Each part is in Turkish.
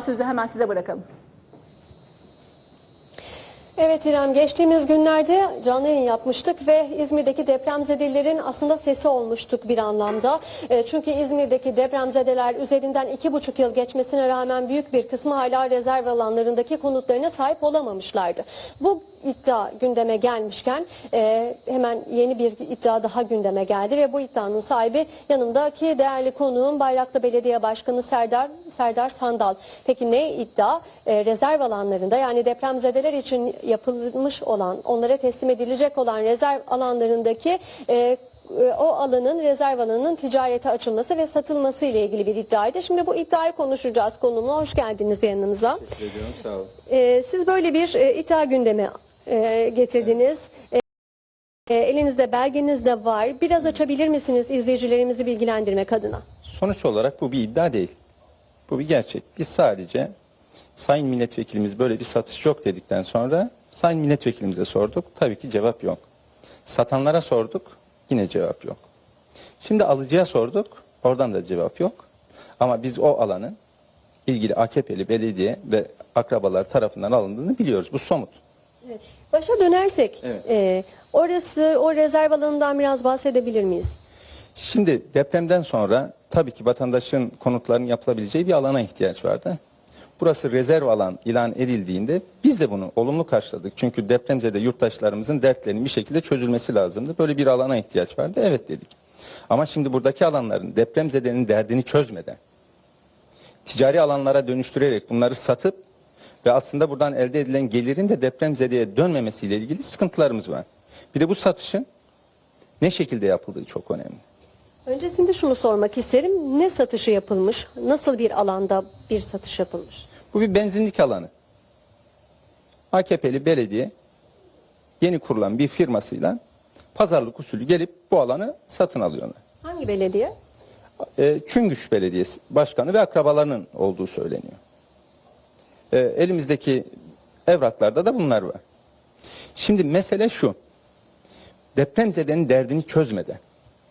Sözü hemen size bırakalım. Evet İrem geçtiğimiz günlerde canlı yayın yapmıştık ve İzmir'deki depremzedelerin aslında sesi olmuştuk bir anlamda. E, çünkü İzmir'deki depremzedeler üzerinden iki buçuk yıl geçmesine rağmen büyük bir kısmı hala rezerv alanlarındaki konutlarına sahip olamamışlardı. Bu iddia gündeme gelmişken e, hemen yeni bir iddia daha gündeme geldi ve bu iddianın sahibi yanımdaki değerli konuğum Bayraklı Belediye Başkanı Serdar Serdar Sandal. Peki ne iddia? E, rezerv alanlarında yani depremzedeler için yapılmış olan, onlara teslim edilecek olan rezerv alanlarındaki e, e, o alanın rezerv alanının ticarete açılması ve satılması ile ilgili bir iddiaydı. Şimdi bu iddiayı konuşacağız konumla. Hoş geldiniz yanımıza. Teşekkür ediyorum. Sağ olun. E, siz böyle bir e, iddia gündeme e, getirdiniz. E, e, elinizde belgeniz de var. Biraz açabilir misiniz izleyicilerimizi bilgilendirmek adına? Sonuç olarak bu bir iddia değil. Bu bir gerçek. Biz sadece Sayın Milletvekilimiz böyle bir satış yok dedikten sonra Sayın Milletvekilimize sorduk. Tabii ki cevap yok. Satanlara sorduk. Yine cevap yok. Şimdi alıcıya sorduk. Oradan da cevap yok. Ama biz o alanın ilgili AKP'li belediye ve akrabalar tarafından alındığını biliyoruz. Bu somut. Evet. Başa dönersek, Evet. e, orası o rezerv alanından biraz bahsedebilir miyiz? Şimdi depremden sonra tabii ki vatandaşın konutlarının yapılabileceği bir alana ihtiyaç vardı. Burası rezerv alan ilan edildiğinde biz de bunu olumlu karşıladık. Çünkü depremzede yurttaşlarımızın dertlerinin bir şekilde çözülmesi lazımdı. Böyle bir alana ihtiyaç vardı. Evet dedik. Ama şimdi buradaki alanların depremzedenin derdini çözmeden ticari alanlara dönüştürerek bunları satıp ve aslında buradan elde edilen gelirin de depremzedeye dönmemesiyle ilgili sıkıntılarımız var. Bir de bu satışın ne şekilde yapıldığı çok önemli. Öncesinde şunu sormak isterim. Ne satışı yapılmış? Nasıl bir alanda bir satış yapılmış? Bu bir benzinlik alanı. AKP'li belediye yeni kurulan bir firmasıyla pazarlık usulü gelip bu alanı satın alıyorlar. Hangi belediye? E, Çüngüş Belediyesi Başkanı ve akrabalarının olduğu söyleniyor. E, elimizdeki evraklarda da bunlar var. Şimdi mesele şu. Depremzedenin derdini çözmeden,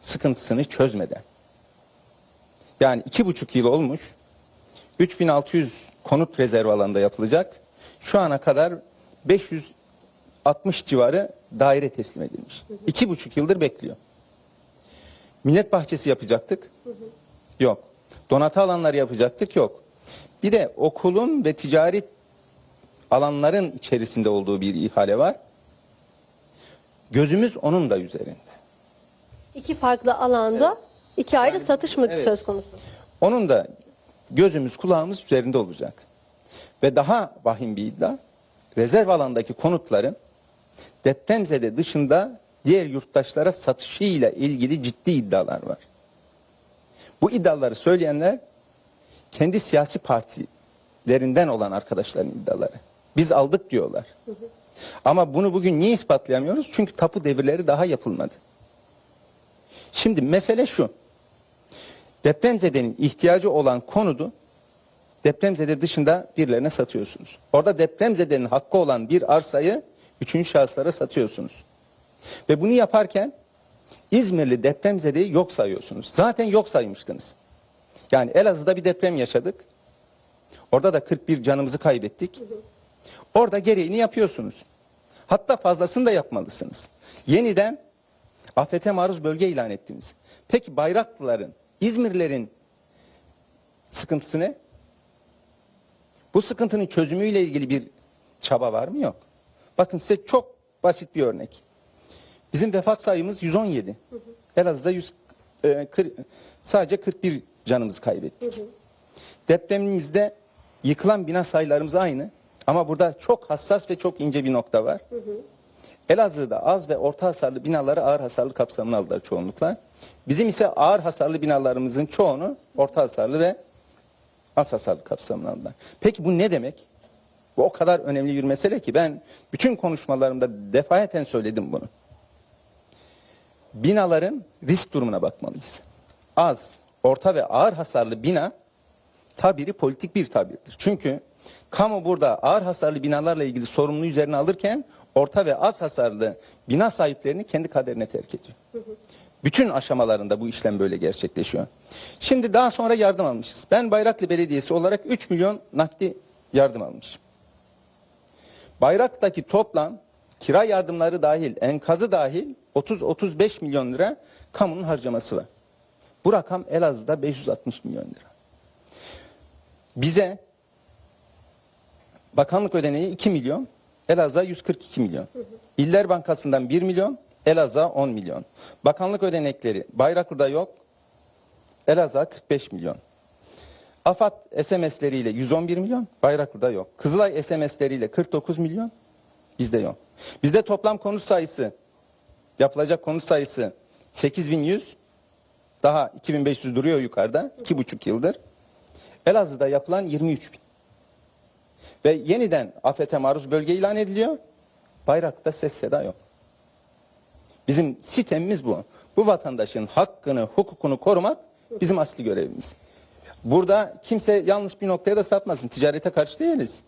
sıkıntısını çözmeden. Yani iki buçuk yıl olmuş, 3600 konut rezerv alanında yapılacak. Şu ana kadar 560 civarı daire teslim edilmiş. İki buçuk yıldır bekliyor. Millet bahçesi yapacaktık. Yok. Donatı alanları yapacaktık. Yok. Bir de okulun ve ticari alanların içerisinde olduğu bir ihale var. Gözümüz onun da üzerinde. İki farklı alanda iki ayrı satış mı evet. söz konusu? Onun da gözümüz kulağımız üzerinde olacak. Ve daha vahim bir iddia, rezerv alandaki konutların depremzede dışında diğer yurttaşlara satışıyla ilgili ciddi iddialar var. Bu iddiaları söyleyenler kendi siyasi partilerinden olan arkadaşların iddiaları. Biz aldık diyorlar. Ama bunu bugün niye ispatlayamıyoruz? Çünkü tapu devirleri daha yapılmadı. Şimdi mesele şu. Depremzedenin ihtiyacı olan konudu depremzede dışında birilerine satıyorsunuz. Orada depremzedenin hakkı olan bir arsayı üçüncü şahıslara satıyorsunuz. Ve bunu yaparken İzmirli depremzedeyi yok sayıyorsunuz. Zaten yok saymıştınız. Yani Elazığ'da bir deprem yaşadık. Orada da 41 canımızı kaybettik. Orada gereğini yapıyorsunuz. Hatta fazlasını da yapmalısınız. Yeniden afete maruz bölge ilan ettiniz. Peki Bayraklıların, İzmirlilerin sıkıntısı ne? Bu sıkıntının çözümüyle ilgili bir çaba var mı? Yok. Bakın size çok basit bir örnek. Bizim vefat sayımız 117. Elazığ'da 100, e, sadece 41 canımızı kaybettik. Depremimizde yıkılan bina sayılarımız aynı. Ama burada çok hassas ve çok ince bir nokta var. Elazığ'da az ve orta hasarlı binaları ağır hasarlı kapsamına aldılar çoğunlukla. Bizim ise ağır hasarlı binalarımızın çoğunu orta hasarlı ve az hasarlı kapsamına aldılar. Peki bu ne demek? Bu o kadar önemli bir mesele ki ben bütün konuşmalarımda defaten söyledim bunu. Binaların risk durumuna bakmalıyız. Az, orta ve ağır hasarlı bina tabiri politik bir tabirdir. Çünkü kamu burada ağır hasarlı binalarla ilgili sorumluluğu üzerine alırken orta ve az hasarlı bina sahiplerini kendi kaderine terk ediyor. Bütün aşamalarında bu işlem böyle gerçekleşiyor. Şimdi daha sonra yardım almışız. Ben Bayraklı Belediyesi olarak 3 milyon nakdi yardım almışım. Bayrak'taki toplam kira yardımları dahil, enkazı dahil 30-35 milyon lira kamunun harcaması var. Bu rakam Elazığ'da 560 milyon lira. Bize bakanlık ödeneği 2 milyon, Elazığ 142 milyon. İller Bankası'ndan 1 milyon, Elazığ 10 milyon. Bakanlık ödenekleri Bayraklı'da yok, Elazığ 45 milyon. AFAD SMS'leriyle 111 milyon, Bayraklı'da yok. Kızılay SMS'leriyle 49 milyon, bizde yok. Bizde toplam konut sayısı, yapılacak konut sayısı 8100, daha 2500 duruyor yukarıda, 2,5 yıldır. Elazığ'da yapılan 23 bin. Ve yeniden afete maruz bölge ilan ediliyor. Bayraklı'da ses seda yok. Bizim sitemimiz bu. Bu vatandaşın hakkını, hukukunu korumak bizim asli görevimiz. Burada kimse yanlış bir noktaya da sapmasın. Ticarete karşı değiliz.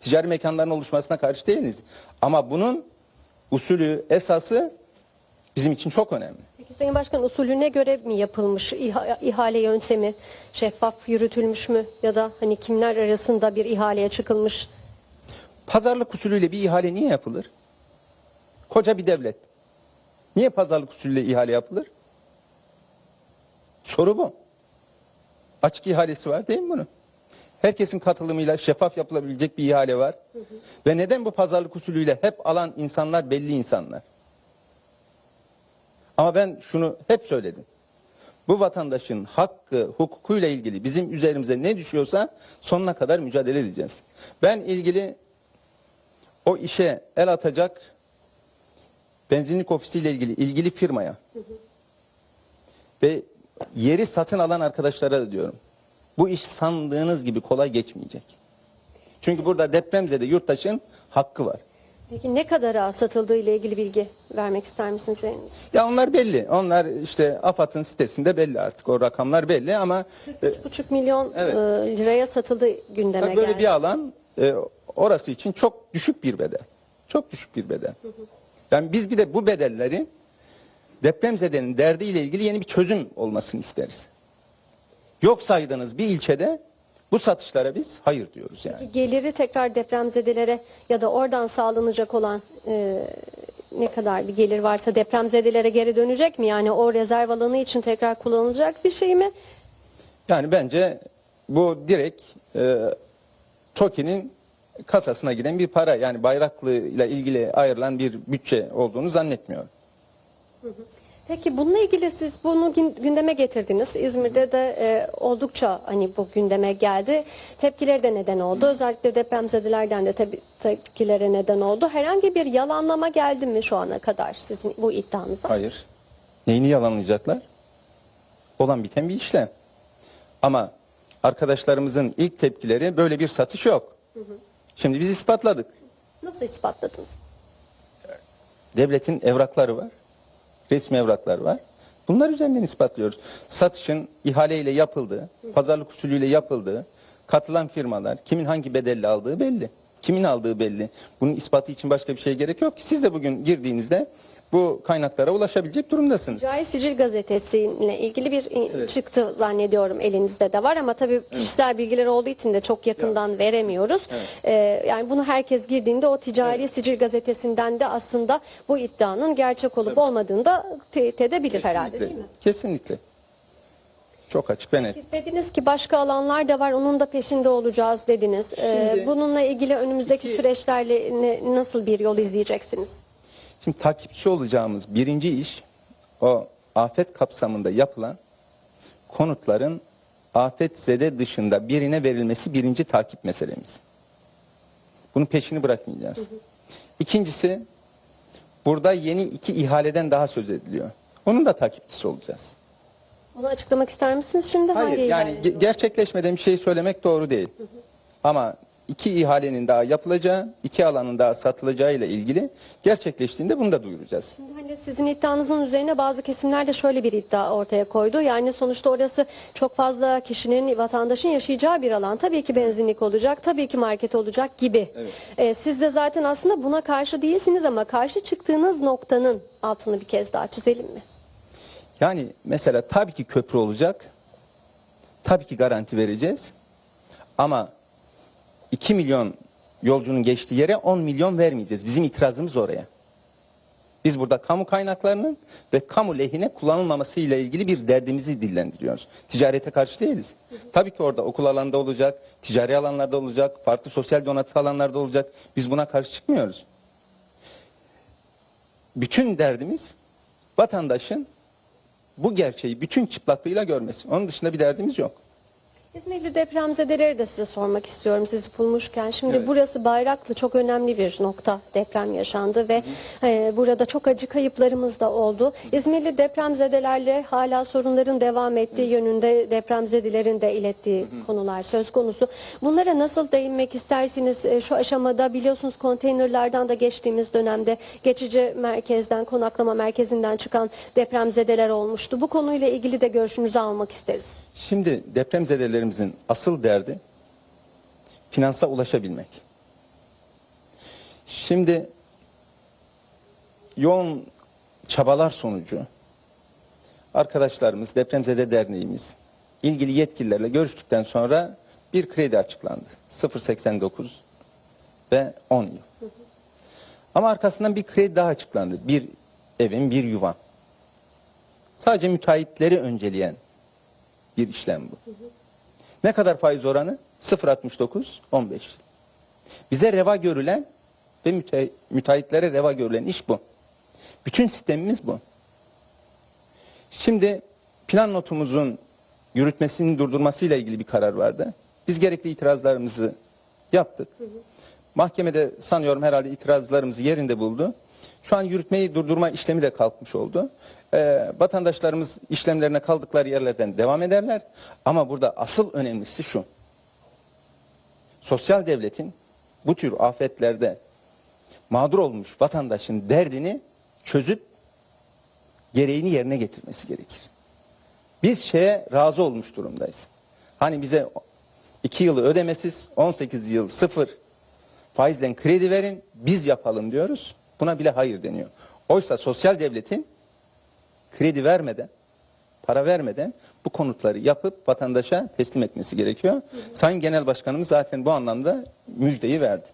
Ticari mekanların oluşmasına karşı değiliz. Ama bunun usulü, esası bizim için çok önemli. Sayın Başkan usulüne göre mi yapılmış İha- ihale yöntemi şeffaf yürütülmüş mü ya da hani kimler arasında bir ihaleye çıkılmış? Pazarlık usulüyle bir ihale niye yapılır? Koca bir devlet. Niye pazarlık usulüyle ihale yapılır? Soru bu. Açık ihalesi var değil mi bunun? Herkesin katılımıyla şeffaf yapılabilecek bir ihale var. Ve neden bu pazarlık usulüyle hep alan insanlar belli insanlar? Ama ben şunu hep söyledim. Bu vatandaşın hakkı, hukukuyla ilgili bizim üzerimize ne düşüyorsa sonuna kadar mücadele edeceğiz. Ben ilgili o işe el atacak benzinlik ofisiyle ilgili ilgili firmaya ve yeri satın alan arkadaşlara da diyorum. Bu iş sandığınız gibi kolay geçmeyecek. Çünkü burada depremzede yurttaşın hakkı var. Peki ne kadara satıldığı ile ilgili bilgi vermek ister misiniz? Ya onlar belli. Onlar işte AFAD'ın sitesinde belli artık. O rakamlar belli ama e, 3,5 milyon Evet. e, liraya satıldı gündeme tabii böyle geldi. bir alan e, orası için çok düşük bir bedel. Çok düşük bir bedel. Yani biz bir de bu bedelleri depremzedenin derdiyle ilgili yeni bir çözüm olmasını isteriz. Yok saydığınız bir ilçede bu satışlara biz hayır diyoruz yani. Geliri tekrar depremzedelere ya da oradan sağlanacak olan e, ne kadar bir gelir varsa depremzedelere geri dönecek mi? Yani o rezerv alanı için tekrar kullanılacak bir şey mi? Yani bence bu direkt e, TOKİ'nin kasasına giden bir para. Yani Bayraklı ile ilgili ayrılan bir bütçe olduğunu zannetmiyorum. Peki bununla ilgili siz bunu gün- gündeme getirdiniz. İzmir'de de e, oldukça hani bu gündeme geldi. Tepkileri de neden oldu. Özellikle depremzedelerden de tabii tepkilere neden oldu. Herhangi bir yalanlama geldi mi şu ana kadar sizin bu iddianıza? Hayır. Neyini yalanlayacaklar? Olan biten bir işlem. Ama arkadaşlarımızın ilk tepkileri böyle bir satış yok. Şimdi biz ispatladık. Nasıl ispatladınız? Devletin evrakları var. Resmi evrakları var. Bunlar üzerinden ispatlıyoruz. Satışın ihaleyle yapıldığı, pazarlık usulüyle yapıldığı, katılan firmalar, kimin hangi bedelle aldığı belli. Kimin aldığı belli. Bunun ispatı için başka bir şey gerek yok ki. Siz de bugün girdiğinizde bu kaynaklara ulaşabilecek durumdasınız. Ticari Sicil gazetesiyle ilgili bir in- çıktı zannediyorum elinizde de var ama tabii kişisel bilgiler olduğu için de çok yakından veremiyoruz. Ee, yani bunu herkes girdiğinde o Ticari Sicil gazetesinden de aslında bu iddianın gerçek olup olmadığını da teyit edebilir herhalde değil mi? Kesinlikle. Çok açık ve net. Dediniz ki başka alanlar da var onun da peşinde olacağız dediniz. Ee, Şimdi- bununla ilgili önümüzdeki İki- süreçlerle ne- nasıl bir yol izleyeceksiniz? Şimdi takipçi olacağımız birinci iş o afet kapsamında yapılan konutların afet zede dışında birine verilmesi birinci takip meselemiz. Bunun peşini bırakmayacağız. İkincisi burada yeni iki ihaleden daha söz ediliyor. Onun da takipçisi olacağız. Bunu açıklamak ister misiniz şimdi? Hayır Hangi yani ge- gerçekleşmeden bir şey söylemek doğru değil. Ama iki ihalenin daha yapılacağı, iki alanın daha satılacağı ile ilgili gerçekleştiğinde bunu da duyuracağız. Şimdi Hani sizin iddianızın üzerine bazı kesimler de şöyle bir iddia ortaya koydu. Yani sonuçta orası çok fazla kişinin, vatandaşın yaşayacağı bir alan. Tabii ki benzinlik olacak, tabii ki market olacak gibi. Ee, siz de zaten aslında buna karşı değilsiniz ama karşı çıktığınız noktanın altını bir kez daha çizelim mi? Yani mesela tabii ki köprü olacak. Tabii ki garanti vereceğiz. Ama 2 milyon yolcunun geçtiği yere 10 milyon vermeyeceğiz. Bizim itirazımız oraya. Biz burada kamu kaynaklarının ve kamu lehine kullanılmaması ile ilgili bir derdimizi dillendiriyoruz. Ticarete karşı değiliz. Tabii ki orada okul alanında olacak, ticari alanlarda olacak, farklı sosyal donatı alanlarda olacak. Biz buna karşı çıkmıyoruz. Bütün derdimiz vatandaşın bu gerçeği bütün çıplaklığıyla görmesi. Onun dışında bir derdimiz yok. İzmirli depremzedeleri de size sormak istiyorum sizi bulmuşken. Şimdi Evet. burası Bayraklı çok önemli bir nokta deprem yaşandı ve e, burada çok acı kayıplarımız da oldu. İzmirli depremzedelerle hala sorunların devam ettiği yönünde depremzedelerin de ilettiği konular söz konusu. Bunlara nasıl değinmek istersiniz? E, şu aşamada biliyorsunuz konteynerlardan da geçtiğimiz dönemde geçici merkezden, konaklama merkezinden çıkan depremzedeler olmuştu. Bu konuyla ilgili de görüşünüzü almak isteriz. Şimdi depremzedelerimizin asıl derdi finansa ulaşabilmek. Şimdi yoğun çabalar sonucu arkadaşlarımız, Depremzede Derneğimiz ilgili yetkililerle görüştükten sonra bir kredi açıklandı. 0.89 ve 10 yıl. Ama arkasından bir kredi daha açıklandı. Bir evin, bir yuvan. Sadece müteahhitleri önceleyen bir işlem bu. Ne kadar faiz oranı? 0.69, 15. Bize reva görülen ve müte- müteahhitlere reva görülen iş bu. Bütün sistemimiz bu. Şimdi plan notumuzun yürütmesini durdurmasıyla ilgili bir karar vardı. Biz gerekli itirazlarımızı yaptık. Mahkemede sanıyorum herhalde itirazlarımızı yerinde buldu. Şu an yürütmeyi durdurma işlemi de kalkmış oldu. Ee, vatandaşlarımız işlemlerine kaldıkları yerlerden devam ederler. Ama burada asıl önemlisi şu. Sosyal devletin bu tür afetlerde mağdur olmuş vatandaşın derdini çözüp gereğini yerine getirmesi gerekir. Biz şeye razı olmuş durumdayız. Hani bize 2 yılı ödemesiz 18 yıl sıfır faizden kredi verin biz yapalım diyoruz. Buna bile hayır deniyor. Oysa sosyal devletin kredi vermeden, para vermeden bu konutları yapıp vatandaşa teslim etmesi gerekiyor. Sayın Genel Başkanımız zaten bu anlamda müjdeyi verdi.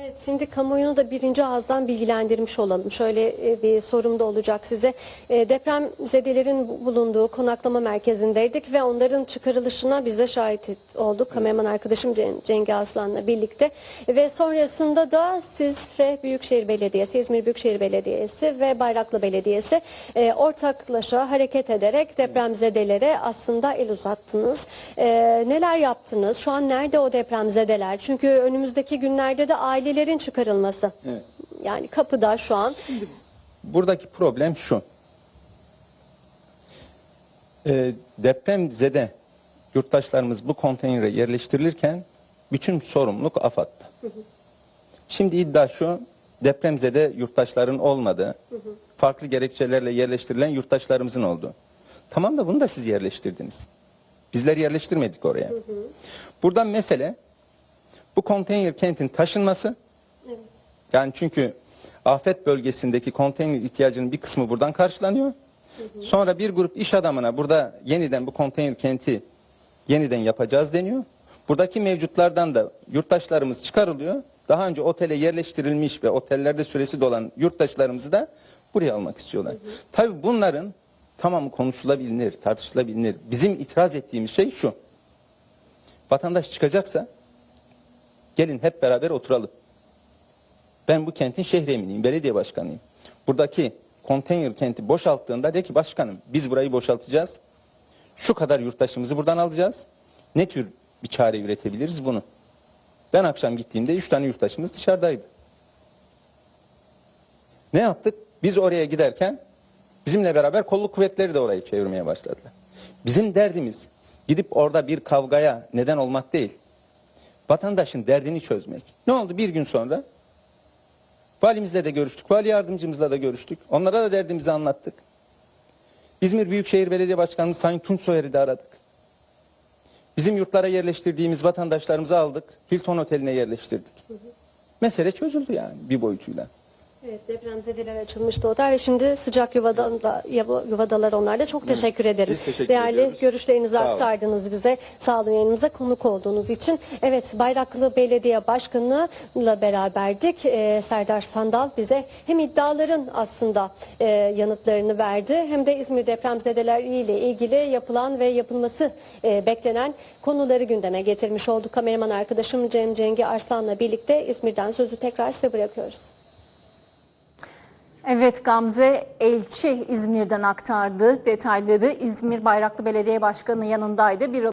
Evet, şimdi kamuoyunu da birinci ağızdan bilgilendirmiş olalım. Şöyle e, bir sorum da olacak size. E, Depremzedelerin bu- bulunduğu konaklama merkezindeydik ve onların çıkarılışına biz de şahit olduk. Kameraman arkadaşım Cen- Cengi Aslan'la birlikte. Ve sonrasında da siz ve Büyükşehir Belediyesi, İzmir Büyükşehir Belediyesi ve Bayraklı Belediyesi e, ortaklaşa hareket ederek depremzedelere aslında el uzattınız. Neler yaptınız? Şu an nerede o depremzedeler? Çünkü önümüzdeki günlerde de ailelerin çıkarılması. Evet. Yani kapıda şu an. Buradaki problem şu. Ee, depremzede yurttaşlarımız bu konteynere yerleştirilirken bütün sorumluluk AFAD'da. Şimdi iddia şu, depremzede yurttaşların olmadığı, farklı gerekçelerle yerleştirilen yurttaşlarımızın olduğu. Tamam da bunu da siz yerleştirdiniz. Bizler yerleştirmedik oraya. Buradan mesele bu konteyner kentin taşınması, Evet. yani çünkü afet bölgesindeki konteyner ihtiyacının bir kısmı buradan karşılanıyor. Sonra bir grup iş adamına burada yeniden bu konteyner kenti yeniden yapacağız deniyor. Buradaki mevcutlardan da yurttaşlarımız çıkarılıyor. Daha önce otele yerleştirilmiş ve otellerde süresi dolan yurttaşlarımızı da buraya almak istiyorlar. Tabii bunların tamamı konuşulabilir, tartışılabilir. Bizim itiraz ettiğimiz şey şu. Vatandaş çıkacaksa gelin hep beraber oturalım. Ben bu kentin eminiyim, belediye başkanıyım. Buradaki konteyner kenti boşalttığında de ki başkanım biz burayı boşaltacağız. Şu kadar yurttaşımızı buradan alacağız. Ne tür bir çare üretebiliriz bunu? Ben akşam gittiğimde üç tane yurttaşımız dışarıdaydı. Ne yaptık? Biz oraya giderken bizimle beraber kolluk kuvvetleri de orayı çevirmeye başladılar. Bizim derdimiz gidip orada bir kavgaya neden olmak değil. Vatandaşın derdini çözmek. Ne oldu bir gün sonra? Valimizle de görüştük, vali yardımcımızla da görüştük. Onlara da derdimizi anlattık. İzmir Büyükşehir Belediye Başkanı Sayın Tunç Soyer'i de aradık. Bizim yurtlara yerleştirdiğimiz vatandaşlarımızı aldık. Hilton Oteli'ne yerleştirdik. Mesele çözüldü yani bir boyutuyla. Evet depremzedeler açılmıştı oda ve şimdi sıcak yuvadan da, yuva- yuvadalar onlar da çok teşekkür ederim. Biz teşekkür Değerli ediyoruz. görüşlerinizi Sağ olun. aktardınız bize. Sağ olun yayınımıza konuk olduğunuz için. Evet Bayraklı Belediye Başkanı'yla beraberdik. Ee, Serdar Sandal bize hem iddiaların aslında e, yanıtlarını verdi hem de İzmir depremzedeler ile ilgili yapılan ve yapılması e, beklenen konuları gündeme getirmiş oldu. Kameraman arkadaşım Cem Cengi Arslan'la birlikte İzmir'den sözü tekrar size bırakıyoruz. Evet Gamze Elçi İzmir'den aktardı detayları. İzmir Bayraklı Belediye Başkanı yanındaydı. Bir